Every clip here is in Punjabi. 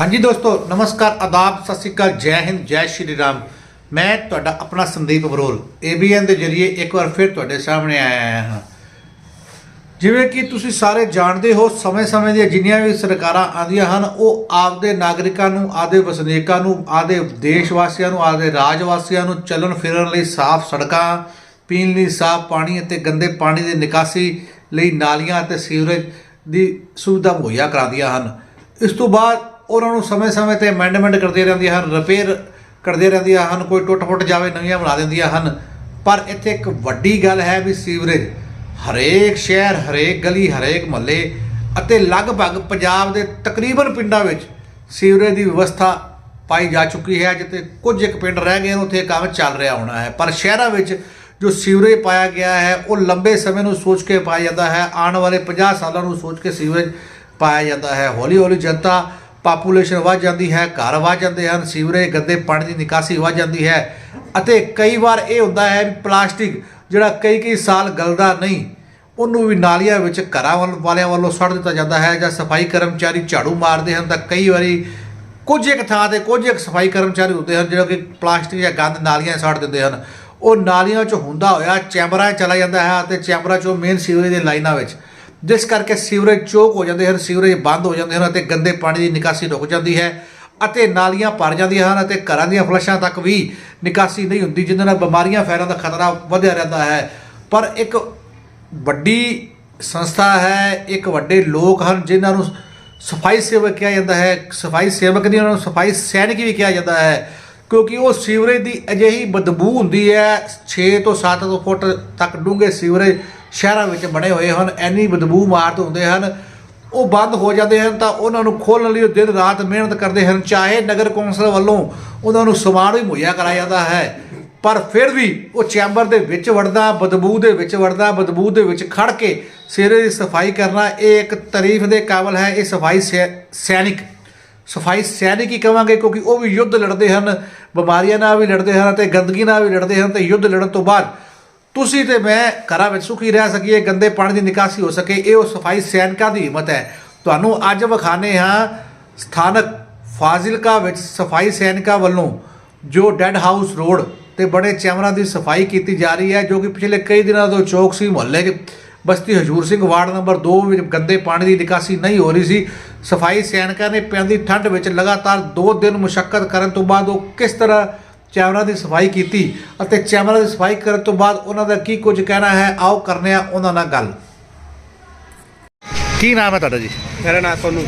ਹਾਂਜੀ ਦੋਸਤੋ, ਨਮਸਕਾਰ, ਆਦਾਬ, ਸਤਿ ਸ਼੍ਰੀ ਅਕਾਲ, ਜੈ ਹਿੰਦ, ਜੈ ਸ਼੍ਰੀ ਰਾਮ। ਮੈਂ ਤੁਹਾਡਾ ਆਪਣਾ ਸੰਦੀਪ ਬਰੋਲ ABN ਦੇ ਜਰੀਏ ਇੱਕ ਵਾਰ ਫਿਰ ਤੁਹਾਡੇ ਸਾਹਮਣੇ ਆਇਆ ਹਾਂ। ਜਿਵੇਂ ਕਿ ਤੁਸੀਂ ਸਾਰੇ ਜਾਣਦੇ ਹੋ, ਸਮੇਂ-ਸਮੇਂ ਦੀਆਂ ਜਿੰਨੀਆਂ ਵੀ ਸਰਕਾਰਾਂ ਆਉਂਦੀਆਂ ਹਨ, ਉਹ ਆਪਦੇ ਨਾਗਰਿਕਾਂ ਨੂੰ, ਆਪਦੇ ਵਸਨੀਕਾਂ ਨੂੰ, ਆਪਦੇ ਦੇਸ਼ ਵਾਸੀਆਂ ਨੂੰ, ਆਪਦੇ ਰਾਜ ਵਾਸੀਆਂ ਨੂੰ ਚੱਲਣ ਫਿਰਨ ਲਈ ਸਾਫ਼ ਸੜਕਾਂ, ਪੀਣ ਲਈ ਸਾਫ਼ ਪਾਣੀ ਅਤੇ ਗੰਦੇ ਪਾਣੀ ਦੀ ਨਿਕਾਸੀ ਲਈ ਨਾਲੀਆਂ ਅਤੇ ਸੀਵਰੇਜ ਦੀ ਸੁਵਿਧਾ ਮੁਹੱਈਆ ਕਰਾਉਂਦੀਆਂ ਹਨ। ਇਸ ਤੋਂ ਬਾਅਦ ਉਹਨਾਂ ਨੂੰ ਸਮੇਂ-ਸਮੇਂ ਤੇ ਅਮੈਂਡਮੈਂਟ ਕਰਦੇ ਰਹਿੰਦੀਆਂ ਹਨ ਰਿਪੇਅਰ ਕਰਦੇ ਰਹਿੰਦੀਆਂ ਹਨ, ਕੋਈ ਟੁੱਟ-ਫੁੱਟ ਜਾਵੇ, ਨਵੀਆਂ ਬਣਾ ਦਿੰਦੀਆਂ ਹਨ। ਪਰ ਇੱਥੇ ਇੱਕ ਵੱਡੀ ਗੱਲ ਹੈ ਵੀ ਸੀਵਰੇਜ ਹਰੇਕ ਸ਼ਹਿਰ, ਹਰੇਕ ਗਲੀ, ਹਰੇਕ ਮਹੱਲੇ ਅਤੇ ਲਗਭਗ ਪੰਜਾਬ ਦੇ ਤਕਰੀਬਨ ਪਿੰਡਾਂ ਵਿੱਚ ਸੀਵਰੇਜ ਦੀ ਵਿਵਸਥਾ ਪਾਈ ਜਾ ਚੁੱਕੀ ਹੈ, ਜਿੱਥੇ ਕੁਝ ਇੱਕ ਪਿੰਡ ਰਹਿ ਗਏ ਹਨ ਉੱਥੇ ਕੰਮ ਚੱਲ ਰਿਹਾ ਹੋਣਾ ਹੈ। ਪਰ ਸ਼ਹਿਰਾਂ ਵਿੱਚ ਜੋ ਸੀਵਰੇਜ ਪਾਇਆ ਗਿਆ ਹੈ, ਉਹ ਲੰਬੇ ਸਮੇਂ ਨੂੰ ਸੋਚ ਕੇ ਪਾਇਆ ਜਾਂਦਾ ਹੈ, ਆਉਣ ਵਾਲੇ 50 ਸਾਲਾਂ ਨੂੰ ਸੋਚ ਕੇ ਸੀਵਰੇਜ ਪਾਇਆ ਜਾਂਦਾ ਹੈ। ਹੌਲੀ ਹੌਲੀ ਜਨਤਾ ਪਾਪੂਲੇਸ਼ਨ ਵੱਧ ਜਾਂਦੀ ਹੈ, ਘਰ ਵੱਧ ਜਾਂਦੇ ਹਨ, ਸੀਵਰੇਜ, ਗੰਦੇ ਪਾਣੀ ਦੀ ਨਿਕਾਸੀ ਵੱਧ ਜਾਂਦੀ ਹੈ ਅਤੇ ਕਈ ਵਾਰ ਇਹ ਹੁੰਦਾ ਹੈ ਵੀ ਪਲਾਸਟਿਕ ਜਿਹੜਾ ਕਈ ਕਈ ਸਾਲ ਗਲਦਾ ਨਹੀਂ, ਉਹਨੂੰ ਵੀ ਨਾਲੀਆਂ ਵਿੱਚ ਘਰਾਂ ਵੱਲ ਵਾਲਿਆਂ ਵੱਲੋਂ ਸੁੱਟ ਦਿੱਤਾ ਜਾਂਦਾ ਹੈ ਜਾਂ ਸਫ਼ਾਈ ਕਰਮਚਾਰੀ ਝਾੜੂ ਮਾਰਦੇ ਹਨ ਤਾਂ ਕਈ ਵਾਰੀ ਕੁਝ ਇੱਕ ਥਾਂ ਤੇ ਕੁਝ ਇੱਕ ਸਫ਼ਾਈ ਕਰਮਚਾਰੀ ਹੁੰਦੇ ਹਨ ਜਿਹੜੇ ਕਿ ਪਲਾਸਟਿਕ ਜਾਂ ਗੰਦ ਨਾਲੀਆਂ 'ਚ ਦਿੰਦੇ ਹਨ। ਉਹ ਨਾਲੀਆਂ 'ਚ ਹੁੰਦਾ ਹੋਇਆ ਚੈਂਬਰਾਂ 'ਚ ਚਲਾ ਜਾਂਦਾ ਹੈ ਅਤੇ ਚੈਂਬਰਾਂ 'ਚੋਂ ਮੇਨ ਸੀਵਰੇਜ ਦੇ ਲਾਈਨਾਂ ਵਿੱਚ ਜਿਸ ਕਰਕੇ ਸੀਵਰੇਜ ਚੋਕ ਹੋ ਜਾਂਦੇ ਹਨ, ਸੀਵਰੇਜ ਬੰਦ ਹੋ ਜਾਂਦੇ ਹਨ ਅਤੇ ਗੰਦੇ ਪਾਣੀ ਦੀ ਨਿਕਾਸੀ ਰੁਕ ਜਾਂਦੀ ਹੈ ਅਤੇ ਨਾਲੀਆਂ ਭਰ ਜਾਂਦੀਆਂ ਹਨ ਅਤੇ ਘਰਾਂ ਦੀਆਂ ਫਲਸ਼ਾਂ ਤੱਕ ਵੀ ਨਿਕਾਸੀ ਨਹੀਂ ਹੁੰਦੀ ਜਿਸ ਨਾਲ ਬਿਮਾਰੀਆਂ ਫੈਲਣ ਦਾ ਖਤਰਾ ਵਧਿਆ ਰਹਿੰਦਾ ਹੈ। ਪਰ ਇੱਕ ਵੱਡੀ ਸੰਸਥਾ ਹੈ, ਇੱਕ ਵੱਡੇ ਲੋਕ ਹਨ ਜਿਨ੍ਹਾਂ ਨੂੰ ਸਫ਼ਾਈ ਸੇਵਕ ਕਿਹਾ ਜਾਂਦਾ ਹੈ, ਸਫ਼ਾਈ ਸੇਵਕ ਨਹੀਂ, ਉਹਨਾਂ ਨੂੰ ਸਫ਼ਾਈ ਸੈਨਿਕ ਵੀ ਕਿਹਾ ਜਾਂਦਾ ਹੈ, ਕਿਉਂਕਿ ਉਹ ਸੀਵਰੇਜ ਦੀ ਅਜਿਹੀ ਬਦਬੂ ਹੁੰਦੀ ਹੈ 6 ਤੋਂ 7 ਫੁੱਟ ਤੱਕ ਡੂੰਘੇ ਸੀਵਰੇਜ ਸ਼ਹਿਰਾਂ ਵਿੱਚ ਬਣੇ ਹੋਏ ਹਨ ਐਨੀ ਬਦਬੂ ਮਾਰਦੇ ਹੁੰਦੇ ਹਨ। ਉਹ ਬੰਦ ਹੋ ਜਾਂਦੇ ਹਨ ਤਾਂ ਉਹਨਾਂ ਨੂੰ ਖੋਲ੍ਹਣ ਲਈ ਉਹ ਦਿਨ ਰਾਤ ਮਿਹਨਤ ਕਰਦੇ ਹਨ। ਚਾਹੇ ਨਗਰ ਕੌਂਸਲ ਵੱਲੋਂ ਉਹਨਾਂ ਨੂੰ ਸਮਾਨ ਵੀ ਮੁਹੱਈਆ ਕਰਾਇਆ ਜਾਂਦਾ ਹੈ, ਪਰ ਫਿਰ ਵੀ ਉਹ ਚੈਂਬਰ ਦੇ ਵਿੱਚ ਵੜਦਾ ਬਦਬੂ ਦੇ ਵਿੱਚ ਵੜਦਾ ਬਦਬੂ ਦੇ ਵਿੱਚ ਖੜ ਕੇ ਸਿਰੇ ਦੀ ਸਫ਼ਾਈ ਕਰਨਾ, ਇਹ ਇੱਕ ਤਾਰੀਫ ਦੇ ਕਾਬਲ ਹੈ। ਇਹ ਸਫ਼ਾਈ ਸੈ- ਸੈਨਿਕ, ਸਫ਼ਾਈ ਸੈਨਿਕ ਹੀ ਕਵਾਂਗੇ ਕਿਉਂਕਿ ਉਹ ਵੀ ਯੁੱਧ ਲੜਦੇ ਹਨ, ਬਿਮਾਰੀਆਂ ਨਾਲ ਵੀ ਲੜਦੇ ਹਨ ਤੇ ਗੰਦਗੀ ਨਾਲ ਵੀ ਲੜਦੇ ਹਨ ਤੇ ਯੁੱਧ ਲੜਨ ਤੋਂ ਬਾਅਦ ਤੁਸੀਂ ਤੇ ਮੈਂ ਘਰਾਂ ਵਿੱਚ ਸੁਖੀ ਰਹਿ ਸਕੀਏ, ਗੰਦੇ ਪਾਣੀ ਦੀ ਨਿਕਾਸੀ ਹੋ ਸਕੇ, ਇਹ ਉਹ ਸਫ਼ਾਈ ਸੈਨਿਕਾਂ ਦੀ ਹਿੰਮਤ ਹੈ। ਤੁਹਾਨੂੰ ਅੱਜ ਵਿਖਾਣੇ ਹਾਂ ਸਥਾਨਕ ਫਾਜ਼ਿਲਕਾ ਵਿੱਚ ਸਫ਼ਾਈ ਸੈਨਿਕਾਂ ਵੱਲੋਂ ਜੋ ਡੈੱਡ ਹਾਊਸ ਰੋਡ ਤੇ ਬੜੇ ਚੈਮਰਾਂ ਦੀ ਸਫ਼ਾਈ ਕੀਤੀ ਜਾ ਰਹੀ ਹੈ, ਜੋ ਕਿ ਪਿਛਲੇ ਕਈ ਦਿਨਾਂ ਤੋਂ ਚੌਕ ਸੀ, ਮੁਹੱਲੇ 'ਚ ਬਸਤੀ ਹਜੂਰ ਸਿੰਘ ਵਾਰਡ ਨੰਬਰ 2 ਵਿੱਚ ਗੰਦੇ ਪਾਣੀ ਦੀ ਨਿਕਾਸੀ ਨਹੀਂ ਹੋ ਰਹੀ ਸੀ। ਸਫ਼ਾਈ ਸੈਨਿਕਾਂ ਨੇ ਪੈਂਦੀ ਠੰਡ ਵਿੱਚ ਲਗਾਤਾਰ 2 ਦਿਨ ਮੁਸ਼ਕਲ ਕਰਨ ਤੋਂ ਬਾਅਦ ਉਹ ਕਿਸ ਤਰ੍ਹਾਂ ਚੈਮਰਾਂ ਦੀ ਸਫ਼ਾਈ ਕੀਤੀ ਅਤੇ ਚੈਮਰਾਂ ਦੀ ਸਫ਼ਾਈ ਕਰਨ ਤੋਂ ਬਾਅਦ ਉਹਨਾਂ ਦਾ ਕੀ ਕੁਝ ਕਹਿਣਾ ਹੈ ਆਓ ਕਰਨੇ ਆ ਉਹਨਾਂ ਨਾਲ ਗੱਲ। ਕੀ ਨਾਮ ਹੈ ਤੁਹਾਡਾ ਜੀ? ਮੇਰਾ ਨਾਮ ਸੋਨੂ।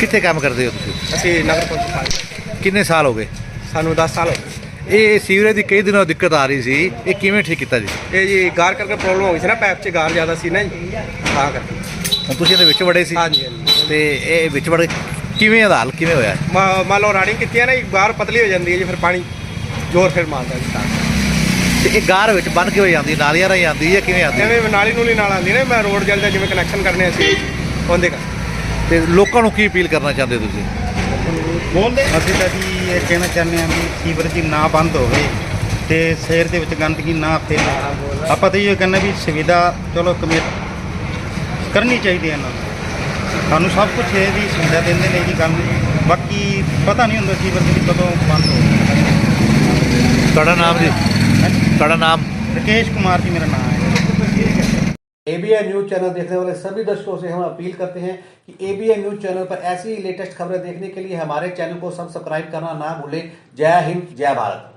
ਕਿੱਥੇ ਕੰਮ ਕਰਦੇ ਹੋ ਤੁਸੀਂ? ਅਸੀਂ ਨਗਰ ਸਾਹਿਬ ਕਿੰਨੇ ਸਾਲ ਹੋ ਗਏ? ਸਾਨੂੰ 10 ਸਾਲ ਹੋ ਗਏ। ਇਹ ਸੀਵਰੇਜ ਦੀ ਕਈ ਦਿਨਾਂ ਦਿੱਕਤ ਆ ਰਹੀ ਸੀ। ਇਹ ਕਿਵੇਂ ਠੀਕ ਕੀਤਾ ਜੀ? ਇਹ ਜੀ ਗਾਰ ਕਰਕੇ ਪ੍ਰੋਬਲਮ ਹੋ ਗਈ ਸੀ ਨਾ ਪੈਪ 'ਚ ਗਾਰ ਜ਼ਿਆਦਾ ਸੀ ਨਾ ਜੀ। ਤਾਂ ਕਰਕੇ। ਹੁਣ ਤੁਸੀਂ ਇਹਦੇ ਵਿੱਚ ਵੜੇ ਸੀ? ਹਾਂਜੀ ਤੇ ਇਹ ਵਿੱਚ ਵੜ ਕਿਵੇਂ ਇਹਦਾ ਹੱਲ ਕਿਵੇਂ ਹੋਇਆ? ਮ- ਮੰਨ ਲਓ ਰਾਡਿੰਗ ਕੀਤੀ ਹੈ ਨਾ ਜੀ ਗਾਰ ਪਤਲੀ ਹੋ ਜਾਂਦੀ ਹੈ ਜੀ ਫਿਰ ਪਾਣੀ ਜ਼ੋਰ ਫਿਰ ਮਾਰਦਾ ਜੀ ਤਾਂ। ਤੇ ਇਹ ਗਾਰ ਵਿੱਚ ਬੰਨ ਕੇ ਹੋ ਜਾਂਦੀ ਹੈ, ਨਾਲੀਆਂ ਰਾਹੀਂ ਆਉਂਦੀ ਹੈ ਕਿਵੇਂ ਆਉਂਦੀ ਹੈ? ਜਿਵੇਂ ਨਾਲੀ ਨੂਲੀ ਨਾਲ ਆਉਂਦੀ ਨਾ ਮੈਂ ਰੋਡ ਜਲਦਾ ਜਿਵੇਂ ਕਨੈਕਸ਼ਨ ਕਰਨੇ ਅਸੀਂ। ਉਹਦੇ ਕਰ ਤੇ ਲੋਕਾਂ ਨੂੰ ਕੀ ਅਪੀਲ ਕਰਨਾ ਚਾਹੁੰਦੇ ਹੋ ਤੁਸੀਂ ਅਸੀਂ ਤਾਂ ਜੀ ਇਹ ਕਹਿਣਾ ਚਾਹੁੰਦੇ ਹਾਂ ਵੀ ਸੀਵਰ ਦੀ ਨਾ ਬੰਦ ਹੋਵੇ ਤੇ ਸ਼ਹਿਰ ਦੇ ਵਿੱਚ ਗੰਦਗੀ ਨਾ ਫੈਲੇ। ਆਪਾਂ ਤਾਂ ਇਹ ਕਹਿੰਦੇ ਵੀ ਸੁਵਿਧਾ ਚਲੋ ਕਮੇ ਕਰਨੀ ਚਾਹੀਦੀ ਹੈ ਇਹਨਾਂ ਨੂੰ। ਸਾਨੂੰ ਸਭ ਕੁਝ ਇਹ ਦੀ ਸੁਵਿਧਾ ਦਿੰਦੇ ਨੇ ਜੀ ਗੱਲ। ਨਹੀਂ ਬਾਕੀ ਪਤਾ ਨਹੀਂ ਹੁੰਦਾ ਸੀਵਰ ਦੀ ਕਦੋਂ ਬੰਦ ਹੋਵੇ ਤੁਹਾਡਾ ਨਾਮ ਜੀ ਤੁਹਾਡਾ ਨਾਮ ਰਕੇਸ਼ ਕੁਮਾਰ ਜੀ ਮੇਰਾ ਨਾਮ ਹੈ एबीएन न्यूज चैनल देखने वाले सभी दर्शकों से हम अपील करते हैं कि एबीएन न्यूज चैनल पर ऐसी ही लेटेस्ट खबरें देखने के लिए हमारे चैनल को सब्सक्राइब करना ना भूलें जय हिंद जय भारत